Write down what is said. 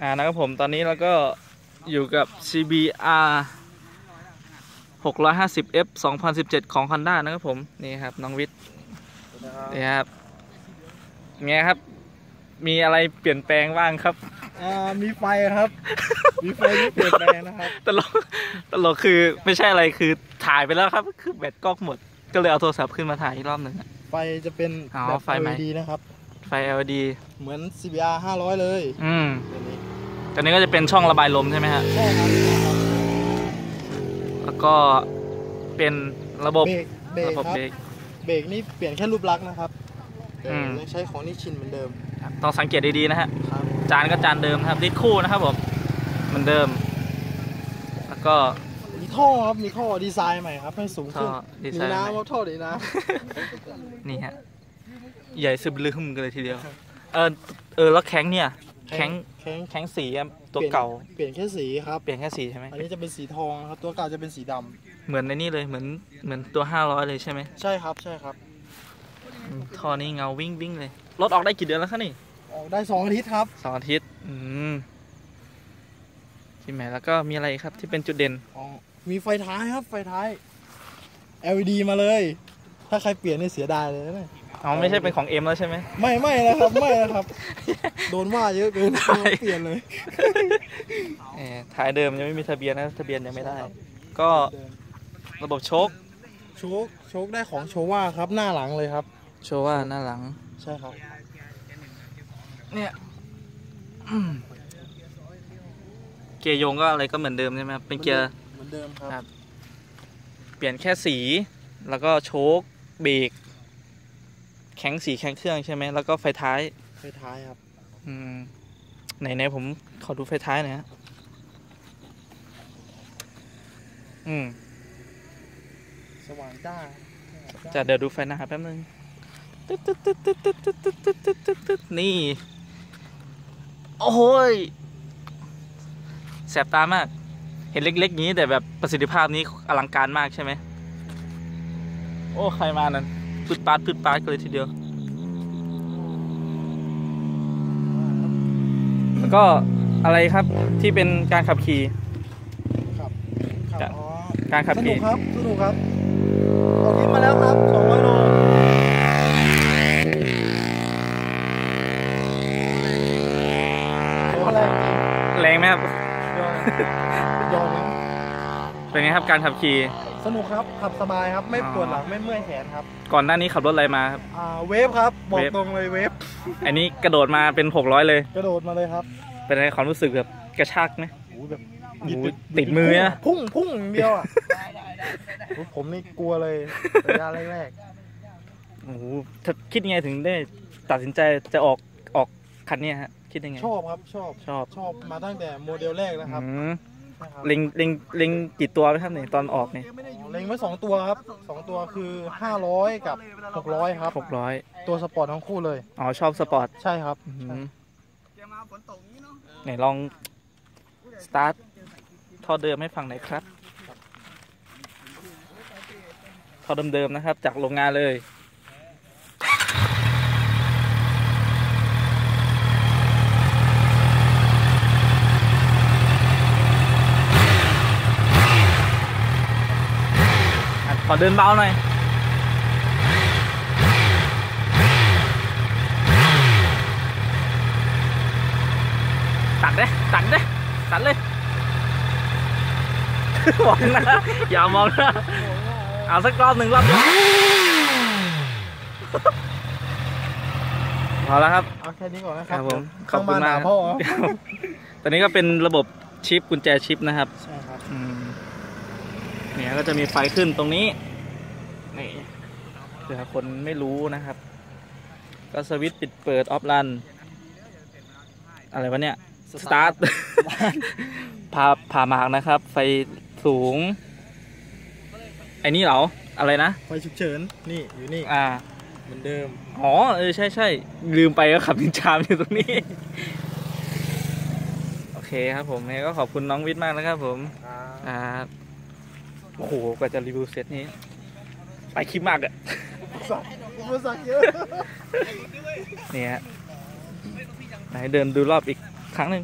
อ่านะครับผมตอนนี้เราก็อยู่กับ CBR 650F 2017 ของ Honda นะครับผม นี่ครับ น้องวิทย์นี่ครับไงครับ มีอะไรเปลี่ยนแปลงบ้างครับ อ่ามีไฟครับ มีไฟที่เปลี่ยนแปลงนะครับ ตลกตลกคือไม่ใช่อะไรคือถ่ายไปแล้วครับ คือแบตกล้องหมด ก็เลยเอาโทรศัพท์ขึ้นมาถ่ายอีกรอบหนึ่งอะ ไฟจะเป็นอ๋อแบบ ไฟใหม่ LED นะครับ ไฟ LED เหมือน CBR 500 เลยอืม ตัวนี้ ตอนนี้ก็จะเป็นช่องระบายลมใช่ไหมฮะ ใช่ครับแล้วก็เป็นระบบเบรกเบรกระบบครับเบรก เบรกนี่เปลี่ยนแค่รูปลักษณ์นะครับแต่อืม ยังใช้ของนิชินเหมือนเดิมครับต้องสังเกตดีๆนะฮะ ครับจานก็จานเดิมนะครับดิสคู่นะครับผมเหมือนเดิม แล้วก็ มีท่อครับมีท่อดีไซน์ใหม่ครับให้สูงท่อขึ้นดีมีไซน์น้ำครับท่อดีน้นี่ฮะ ใหญ่ซึมลืมกันเลยทีเดียว เออเออแล้วแข้งเนี่ยำ แข้งแข็งแข้งสีอะตัวเก่า เปลี่ยนแค่สีครับ เปลี่ยนแค่สีใช่ไหมอันนี้จะเป็นสีทองนะครับ ตัวเก่าจะเป็นสีดำเหมือนในนี่เลยเหมือนเหมือนตัว500เลยใช่ไหมใช่ครับใช่ครับอืมท่อนี้เงาวิ่งวิ่งเลยรถออกได้กี่เดือนแล้วคะนี่ออกได้สองอาทิตย์ครับสองอาทิตย์อืมที่แหมแล้วก็มีอะไรครับที่เป็นจุดเด่นอ๋อมีไฟท้ายครับไฟท้าย LED มาเลย ถ้าใครเปลี่ยนนี่เสียดายเลยนะเนี่ยอ๋อไม่ใช่เป็นของเอ็มแล้วใช่ไหมไม่ไม่นะครับไม่นะครับ โดนว่าเยอะเกินใช่เปลี่ยนเลยเออท้ายเดิมยังไม่มีทะเบียนนะทะเบียนยังไม่ได้ ก็ระบบโชคโชคโชคได้ของโชว่าครับหน้าหลังเลยครับ โชว์ว่าหน้าหลังใช่ครับ เนี่ยอืมเกียร์โยงก็อะไรก็เหมือนเดิมใช่ไหมครับเป็นเกียร์เหมือนเดิมครับครับเปลี่ยนแค่สีแล้วก็โชค เบรกแข็งสีแข็งเครื่องใช่ไหมแล้วก็ไฟท้าย ไฟท้ายครับ อืมไหนไหนผมขอดูไฟท้ายหน่อยฮะอืม สว่างจ้าจะเดี๋ยวดูไฟหน้าแป๊บนึงตึ๊ดตึ๊ดตึ๊ดตึ๊ดตึ๊ดตึ๊ดตึ๊ดตึ๊ดตึ๊ดตึ๊ดตึ๊ดนี่ โอ้โหยแสบตามาก เห็นเล็กๆอย่างนี้แต่แบบประสิทธิภาพนี้อลังการมากใช่ไหม โอ้ใครมานั่นปืดปาดปืดปาดกันเลยทีเดียว แล้วก็อะไรครับที่เป็นการขับขี่ ครับครับจะอ๋อการขับสนุขี่กครับสนุกครับออกยิมมาแล้วครับ200โลโอ้แรงจริงแรงไหมครับ ยอมยอมนะเป็นไงครับการขับขี่ สนุกครับ ขับสบายครับ ไม่ปวดหลัง ไม่เมื่อยแขนครับ ก่อนหน้านี้ขับรถอะไรมาครับอ่าเวฟครับ บอกเวฟตรงเลยเวฟ อันนี้กระโดดมาเป็น 600 เลย กระโดดมาเลยครับ เป็นไงความรู้สึกแบบกระชากไหมโอ้ยแบบโอ้โหติดมืออะพุ่งพุ่งอย่างเดียวอะโอ้ยผมนี่กลัวเลยระยะแรกโอ้โหถ้าคิดยังไงถึงได้ตัดสินใจจะออกออกคันเนี้ยฮะ คิดยังไงๆชอบครับ ชอบ ชอบ ชอบมาตั้งแต่โมเดลแรกนะครับอืมนะครับ เล็งเล็งเล็งกี่ตัวไหมครับเนี่ยตอนออกเนี่ยเล็งไว้สองตัวครับสองตัวคือ500กับ600ครับหกร้อยตัวสปอร์ตทั้งคู่เลยอ๋อชอบสปอร์ตใช่ครับอืมไหนลองสตาร์ทท่อเดิมให้ฟังหน่อยครับท่อเดิมๆนะครับ จากโรงงานเลย ขอเดินเบาหน่อยตัดเด้ตัดเด้ตัดเลยมองหนะอย่ามองหนะเอาสักรอบหนึ่งรอบเดียวพอแล้วครับเอาแค่นี้ก่อนนะคครัรับบผมขข้าอบงคุบ้าณนมากหาพ่อครับตอนนี้ก็เป็นระบบชิปกุญแจชิปนะครับใช่ครับอืมเนี่ยก็จะมีไฟขึ้นตรงนี้ นี่เผื่อคนไม่รู้นะครับ ก็สวิตช์ปิดเปิดออฟรัน อะไรวะเนี่ย สตาร์ทพาพามากนะครับ ไฟสูง ไอ้นี่เหรอ อะไรนะ ไฟฉุกเฉิน นี่อยู่นี่ อ่า เหมือนเดิม อ๋อ เออ ใช่ใช่ลืมไปก็ขับนินจามอยู่ตรงนี้ โอเคครับผมเนี่ยก็ขอบคุณน้องวิทย์มากนะครับผมอ่าโอ้โห กว่าจะรีวิวเซตนี้ ไปคลิปมากอะสักอุปสรรคเยอะเนี่ยฮะไหนเดินดูรอบอีกครั้งหนึ่ง